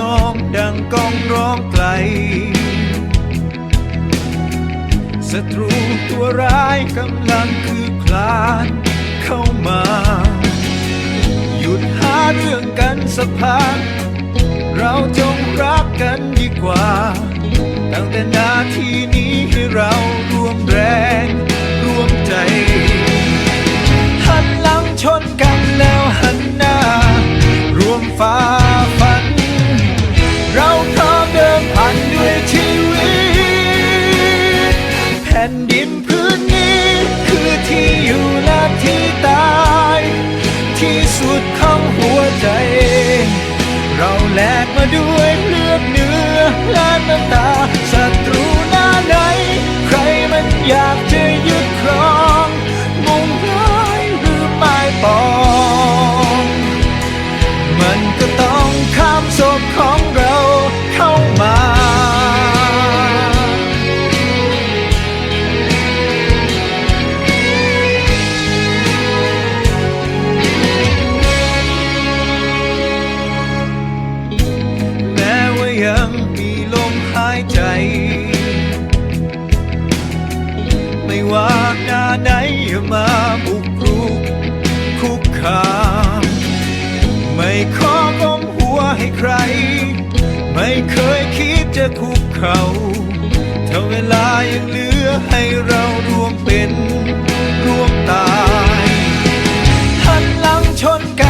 นองดังกองร้องไกลศัตรูตัวร้ายกำลังคือคลานเข้ามา หยุดหาเรื่องกันสักพักเราจงรักกันดีกว่า ตั้งแต่นาทีนี้ให้เรารวม สุดของหัวใจ เราแลกมาด้วยเลือดเนื้อและน้ำตาศัตรูหน้าไหน ใครมันอยากจะยึดครองมุ่งร้ายหรือไม้ปอง มันก็ต้องข้ามศพของ จะคุกเขาถ้าเวลายังเหลือให้เรารวมเป็นรวมตายหันหลังชนกัน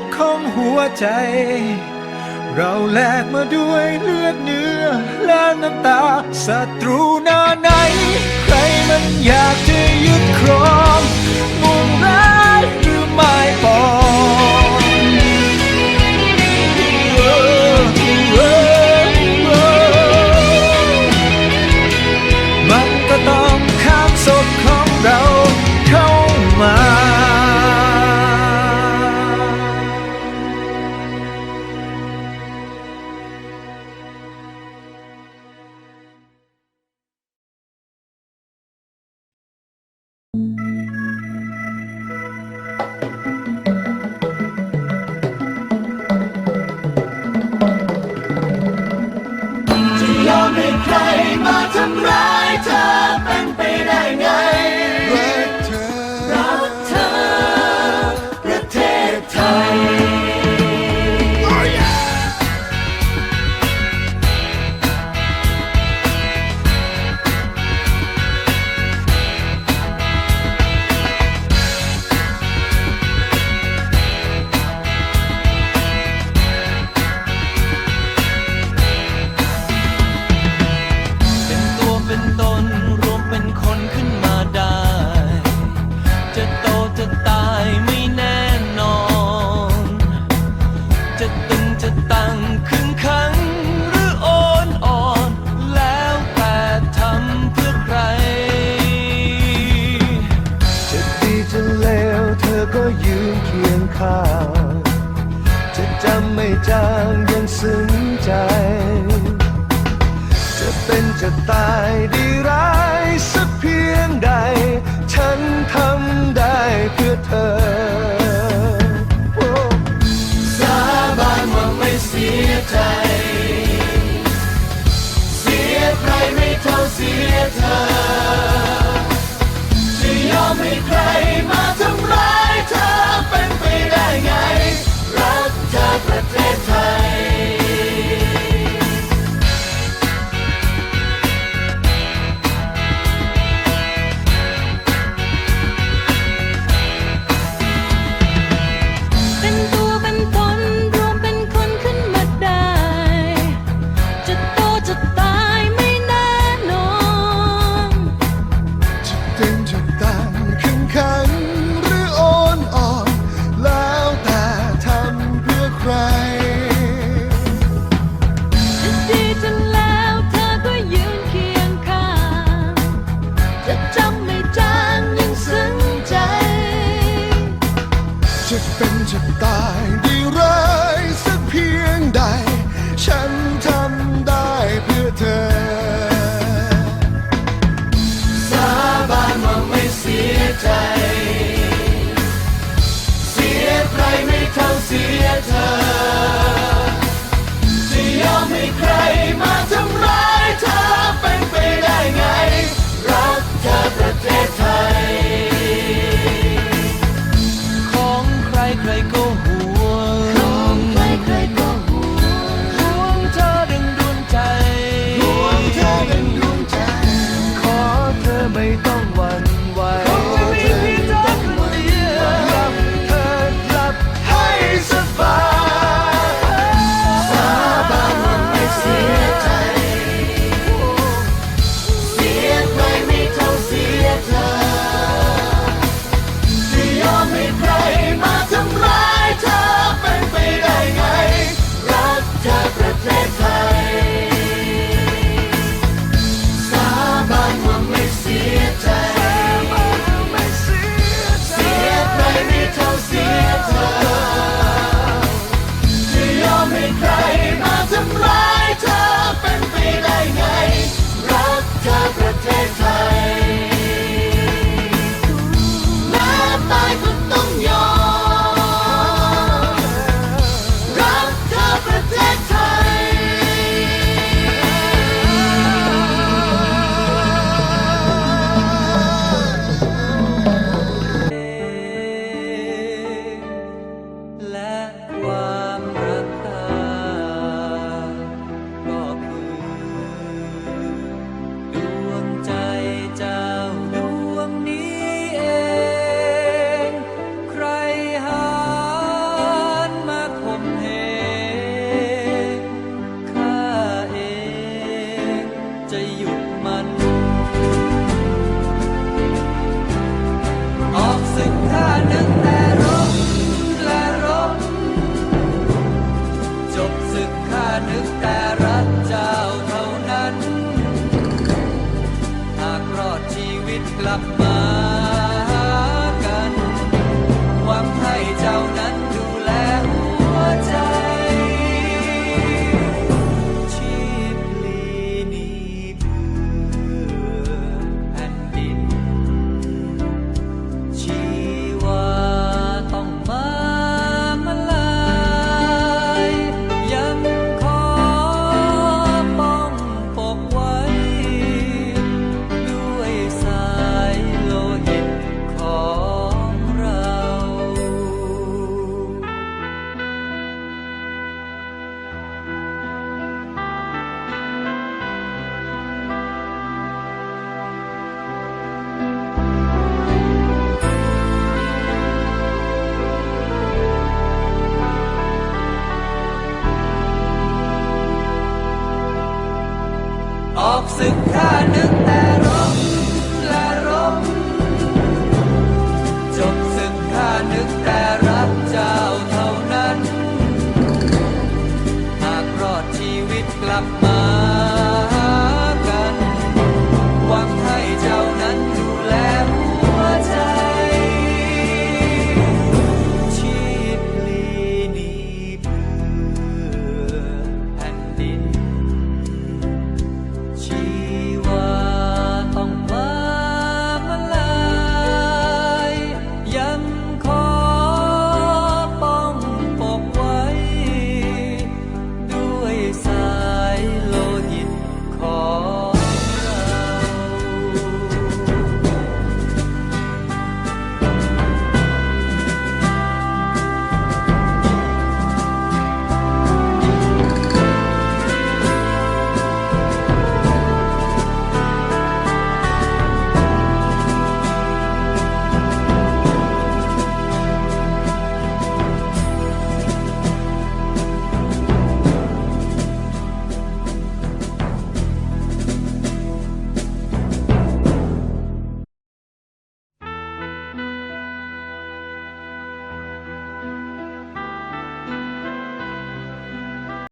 ดของหัวใจ เราแลกมาด้วยเลือดเนื้อและน้ำตาศัตรูหน้าไหน ใครมันอยากจะยึดครองมุ่งร้ายหรือไม่ปอง ค่า จะจำไม่จางยังซึ้งใจ จะเป็นจะตายดีร้ายสักเพียงใด ฉันทำได้เพื่อเธอ ตายดีร้ายสักเพียงใด ฉันทำได้เพื่อเธอ สาบานว่าไม่เสียใจ เสียใครไม่เท่าเสียเธอ จะยอมให้ใครมาเธอิตกลับมาหากันหวังให้เจ้านั้น